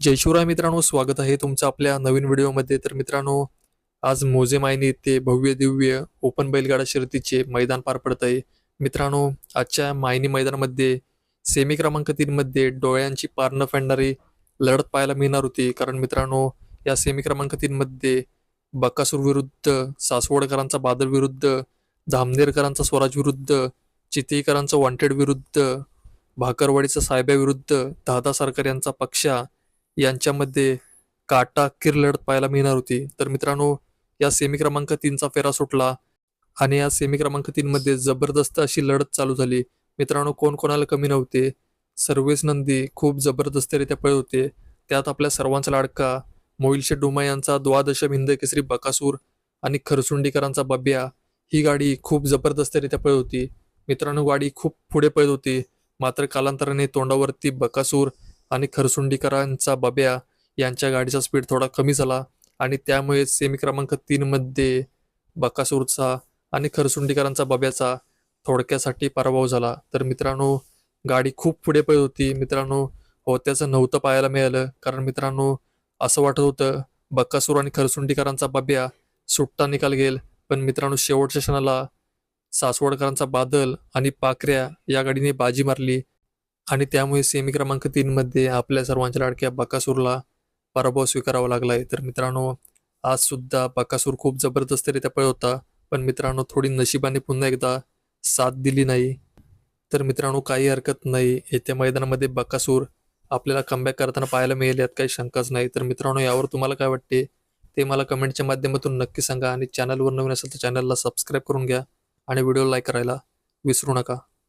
जय शिवराय मित्रांनो स्वागत आहे तुमचं आपल्या नवीन व्हिडिओमध्ये. तर मित्रांनो आज मोजे मायनी ते भव्य दिव्य ओपन बैलगाडा शर्यतीचे मैदान पार पडत आहे. मित्रांनो आजच्या मायनी मैदानामध्ये सेमी क्रमांक तीनमध्ये डोळ्यांची पार न फेडणारी लढत पाहायला मिळणार होती. कारण मित्रांनो या सेमी क्रमांक तीनमध्ये बकासूर विरुद्ध सासवडकरांचा बादल विरुद्ध धामनेरकरांचा स्वराज विरुद्ध चितेकरांचा वॉन्टेड विरुद्ध भाकरवाडीचा साहेब्या विरुद्ध दादा सरकार यांचा पक्षा यांच्यामध्ये काटा किर लढत पाहायला मिळणार होती. तर मित्रांनो या सेमी क्रमांक तीनचा फेरा सुटला आणि या सेमी क्रमांक तीनमध्ये जबरदस्त अशी लढत चालू झाली. मित्रांनो कोण कोणाला कमी नव्हते? सर्वेस नंदी खूप जबरदस्तरित्या पळत होते. त्यात आपल्या सर्वांचा लाडका मोहिलशे डुमा यांचा द्वादश हिंद केसरी बकासूर आणि खरसुंडीकरांचा बब्या. ही गाडी खूप जबरदस्तरित्या पळत होती. मित्रांनो गाडी खूप पुढे पळत होती. मात्र कालांतराने तोंडावरती बकासूर आणि खरसुंडीकरांचा बब्या यांच्या गाडीचा स्पीड थोडा कमी झाला आणि त्यामुळे सेमी क्रमांक तीनमध्ये बकासूरचा आणि खरसुंडीकरांचा बब्याचा थोडक्यासाठी पराभव झाला. तर मित्रांनो गाडी खूप पुढे पळत होती. मित्रांनो होत्याचं नव्हतं पाहायला मिळालं. कारण मित्रांनो असं वाटत होतं बक्कासूर आणि खरसुंडीकरांचा बब्या सुट्टा निकाल गेल पण मित्रांनो शेवटच्या क्षणाला सासवडकरांचा बादल आणि पाखऱ्या या गाडीने बाजी मारली. आणि त्यामुळे सेमी क्रमांक तीनमध्ये आपल्या सर्वांच्या लाडक्या बकासूरला पराभव स्वीकारावा लागलाय. तर मित्रांनो आज सुद्धा बकासूर खूप जबरदस्तरित्या पळ होता पण मित्रांनो थोडी नशिबाने पुन्हा एकदा साथ दिली नाही. तर मित्रांनो काही हरकत नाही. येत्या मैदानामध्ये बकासूर आपल्याला कमबॅक करताना पाहायला मिळेल यात काही शंकाच नाही. तर मित्रांनो यावर तुम्हाला काय वाटते ते मला कमेंटच्या माध्यमातून नक्की सांगा आणि चॅनलवर नवीन असेल तर चॅनलला सबस्क्राईब करून घ्या आणि व्हिडिओ लाईक करायला विसरू नका.